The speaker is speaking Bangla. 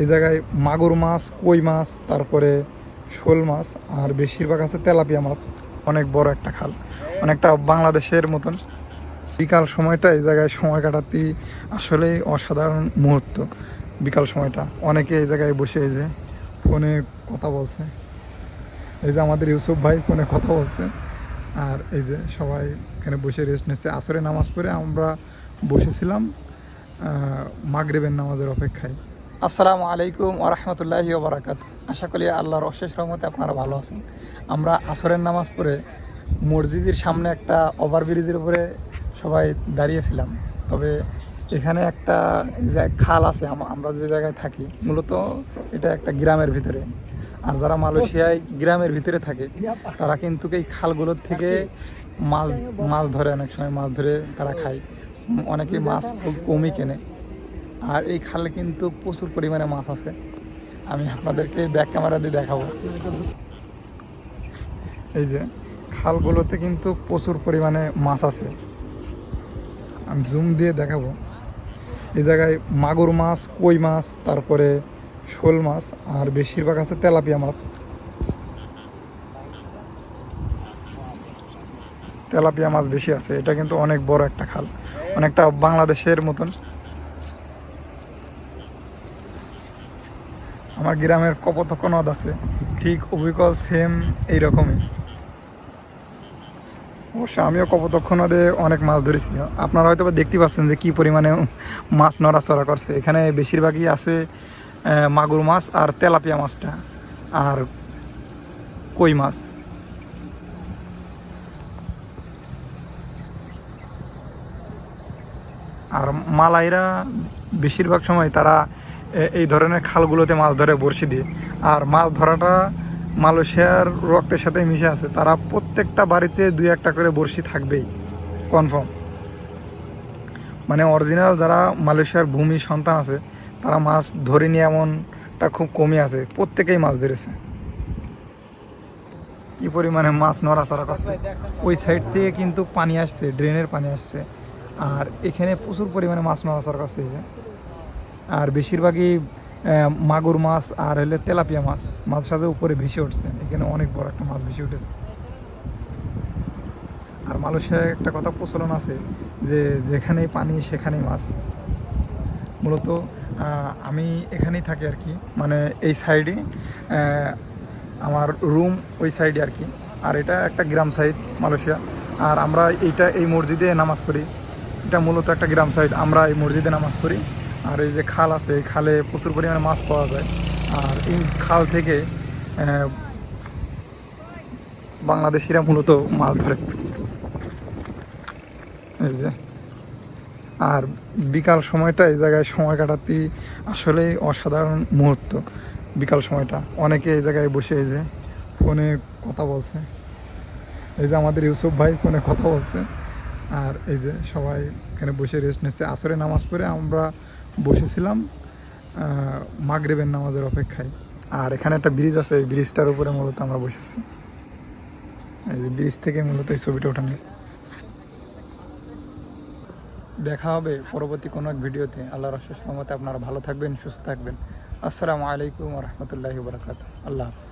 এই জায়গায় মাগুর মাছ, কই মাছ, তারপরে শোল মাছ আর বেশিরভাগ আছে তেলাপিয়া মাছ। অনেক বড় একটা খাল, অনেকটা বাংলাদেশের মতন। বিকাল সময়টা এই জায়গায় সময় কাটাতে আসলেই অসাধারণ মুহূর্ত, বিকাল সময়টা। অনেকে এই জায়গায় বসে এই যে ফোনে কথা বলছে। এই যে আমাদের ইউসুফ ভাই ফোনে কথা বলছে। আর এই যে সবাই এখানে বসে রেস্ট নিচ্ছে। আসরে নামাজ পড়ে আমরা বসেছিলাম মাগরিবের নামাজের অপেক্ষায়। আসসালামু আলাইকুম ওরহমতুল্লাহি ওবরাকাত আশা করি আল্লাহর অশেষ রহমতে আপনারা ভালো আছেন। আমরা আসরের নামাজ পড়ে মসজিদের সামনে একটা ওভারব্রিজের উপরে সবাই দাঁড়িয়েছিলাম। তবে এখানে একটা খাল আছে আমরা যে জায়গায় থাকি, মূলত এটা একটা গ্রামের ভিতরে। আর যারা মালয়েশিয়ায় গ্রামের ভিতরে থাকে, তারা কিন্তু এই খালগুলোর থেকে মাছ মাছ ধরে, অনেক সময় মাছ ধরে তারা খায়। অনেকে মাছ খুব কমই কেনে। আর এই খালে কিন্তু প্রচুর পরিমাণে মাছ আছে। আমি আপনাদেরকে ব্যাক ক্যামেরা দিয়ে দেখাবো। এই যে, খালগুলোতে কিন্তু প্রচুর পরিমাণে মাছ আছে। আমি জুম দিয়ে দেখাবো। এই জায়গায় মাগুর মাছ, কই মাছ, তারপরে শোল মাছ, আর বেশিরভাগ আছে তেলাপিয়া মাছ। তেলাপিয়া মাছ বেশি আছে, এটা কিন্তু অনেক বড় একটা খাল। অনেকটা বাংলাদেশের মতন। আমার গ্রামের কপোতক্ষ নদ আছে। ঠিক অবিকল সেম এইরকমই। অবশ্য আমিও কপোতক্ষ নদে অনেক মাছ ধরেছি। আপনারা হয়তো দেখতে পাচ্ছেন যে কি পরিমাণে মাছ নড়াচড়া করছে। এখানে বেশিরভাগই আছে মাগুর মাছ আর তেলাপিয়া মাছটা আর কই মাছ। আর মালাইরা বেশিরভাগ সময় তারা এই ধরনের খালগুলোতে মাছ ধরে বড়শি দিয়ে। আর মাছ ধরাটা মালয়েশিয়ার রক্তের সাথে মিশে আছে। তারা প্রত্যেকটা বাড়িতে দুই একটা করে বড়শি থাকবেই। কনফার্ম। মানে অরিজিনাল যারা মালয়েশিয়ার ভূমি সন্তান আছে, তারা মাছ ধরে নিয়ে এমনটা খুব কমই আছে। প্রত্যেকেই মাছ ধরেছে। কি পরিমাণে মাছ নড়াচড়া করছে। ওই সাইড থেকে কিন্তু পানি আসছে, ড্রেনের পানি আসছে। আর এখানে প্রচুর পরিমাণে মাছ নড়াচড়া করছে। আর বেশিরভাগই মাগুর মাছ আর হলে তেলাপিয়া মাছ মাছ সাথে উপরে ভেসে উঠছে। এখানে অনেক বড় একটা মাছ ভেসে উঠেছে। আর মালয়েশিয়ায় একটা কথা প্রচলন আছে যে যেখানেই পানি, সেখানেই মাছ। মূলত আমি এখানেই থাকি আর কি। মানে এই সাইডে আমার রুম ওই সাইডে আর কি। আর এটা একটা গ্রাম সাইড মালয়েশিয়া। আর আমরা এইটা এই মসজিদে নামাজ পড়ি। এটা মূলত একটা গ্রাম সাইড। আমরা এই মসজিদে নামাজ পড়ি। আর এই যে খাল আছে, এই খালে প্রচুর পরিমাণে মাছ পাওয়া যায়। আর এই খাল থেকে বাংলাদেশিরা মূলত মাছ ধরে। এই যে। আর বিকাল সময়টা এই জায়গায় সময় কাটাতে আসলেই অসাধারণ মুহূর্ত, বিকাল সময়টা। অনেকে এই জায়গায় বসে এই যে ফোনে কথা বলছে। এই যে আমাদের ইউসুফ ভাই ফোনে কথা বলছে। আর এই যে সবাই এখানে বসে রেস্ট নিচ্ছে। আসরে নামাজ পড়ে আমরা বসেছিলাম মাগরেবের নামাজের অপেক্ষায়। আর এখানে একটা ব্রিজ আছে, এই ব্রিজটার উপরে মূলত আমরা বসেছি। এই যে ব্রিজ থেকে মূলত এই ছবিটা ওঠানো দেখা হবে পরবর্তী কোনো এক ভিডিওতে। আল্লাহর অশেষ রহমতে আপনারা ভালো থাকবেন, সুস্থ থাকবেন। আসসালামু আলাইকুম রহমতুল্লাহ বরাকাত আল্লাহ হাফিজ।